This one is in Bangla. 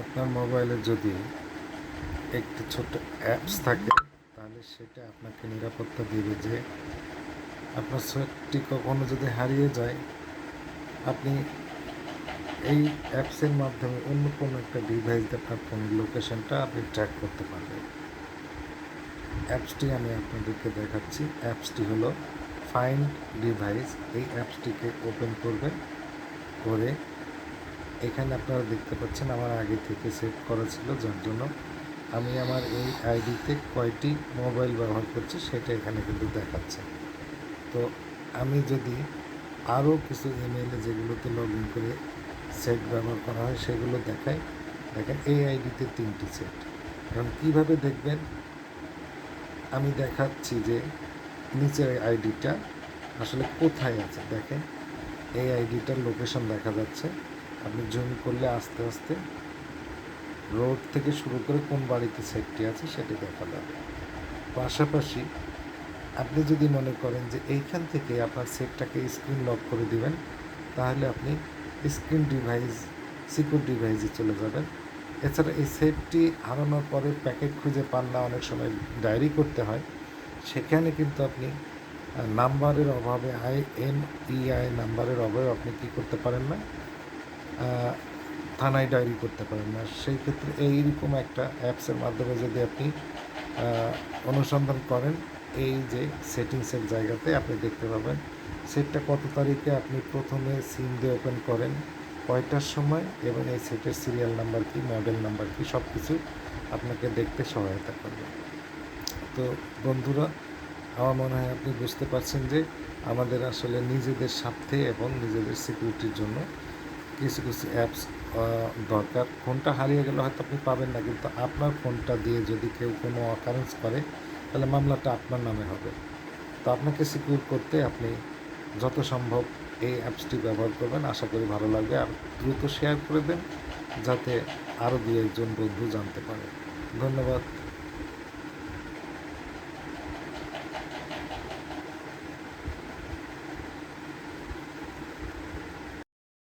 আপনার মোবাইলে যদি একটি ছোট অ্যাপস থাকে, তাহলে সেটা আপনাকে নিরাপত্তা দেবে যে আপনার সেটটি কখনো যদি হারিয়ে যায়, আপনি এই অ্যাপসের মাধ্যমে অন্য কোনো একটা ডিভাইস দিয়ে আপনার ফোনের লোকেশনটা আপনি ট্র্যাক করতে পারবেন। অ্যাপসটি আমি আপনাদেরকে দেখাচ্ছি। অ্যাপসটি হলো ফাইন্ড ডিভাইস এই অ্যাপসটিকে ওপেন করবেন, করে এখানে আপনারা দেখতে পাচ্ছেন আমার আগে থেকে সেভ করা ছিল, যার জন্য আমি আমার এই আইডিতে কয়টি মোবাইল ব্যবহার করছি সেটা এখানে কিন্তু দেখাচ্ছে। তো আমি যদি আরও কিছু ইমেলে যেগুলোতে লগ ইন করে সেট ব্যবহার করা হয় সেগুলো দেখাই, দেখেন এই আইডিতে তিনটি সেট। এখন কীভাবে দেখবেন? আমি দেখাচ্ছি যে নিচের আইডিটা আসলে কোথায় আছে, দেখেন। এই আইডিটার লোকেশন দেখা যাচ্ছে। আপনি জুম করলে আস্তে আস্তে রোড থেকে শুরু করে কোন বাড়িতে সেটটি আছে সেটি দেখা যাবে। পাশাপাশি আপনি যদি মনে করেন যে এইখান থেকে আপনার সেটটাকে স্ক্রিন লক করে দিবেন, তাহলে আপনি স্ক্রিন ডিভাইস সিকিউর ডিভাইসে চলে যাবেন। এছাড়া এই সেটটি হারানোর পরে প্যাকেট খুঁজে পান না, অনেক সময় ডায়েরি করতে হয়। সেখানে কিন্তু আপনি নাম্বারের অভাবে আই এন ইআই নাম্বারের অভাবে আপনি কী করতে পারেন না? থানায় ডায়েরি করতে পারেন না। সেই ক্ষেত্রে এইরকম একটা অ্যাপসের মাধ্যমে যদি আপনি অনুসন্ধান করেন, এই যে সেটিংসের জায়গাতে আপনি দেখতে পাবেন সেটটা কত তারিখে আপনি প্রথমে সিম দিয়ে ওপেন করেন, কয়টার সময় এবং এই সেটের সিরিয়াল নাম্বার কি মডেল নাম্বার কি সব কিছু আপনাকে দেখতে সহায়তা করবে। তো বন্ধুরা, আমার মনে হয় আপনি বুঝতে পারছেন যে আমাদের আসলে নিজেদের স্বার্থে এবং নিজেদের সিকিউরিটির জন্য কিছু কিছু অ্যাপস দরকার। ফোনটা হারিয়ে গেলে হয়তো আপনি পাবেন না, কিন্তু আপনার ফোনটা দিয়ে যদি কেউ কোনো অকারেন্স করে, তাহলে মামলাটা আপনার নামে হবে। তো আপনাকে সিকিউর করতে আপনি যত সম্ভব এই অ্যাপসটি ব্যবহার করবেন। আশা করি ভালো লাগবে। আর দ্রুত শেয়ার করে দেন, যাতে আরও দু একজন বন্ধু জানতে পারে। ধন্যবাদ।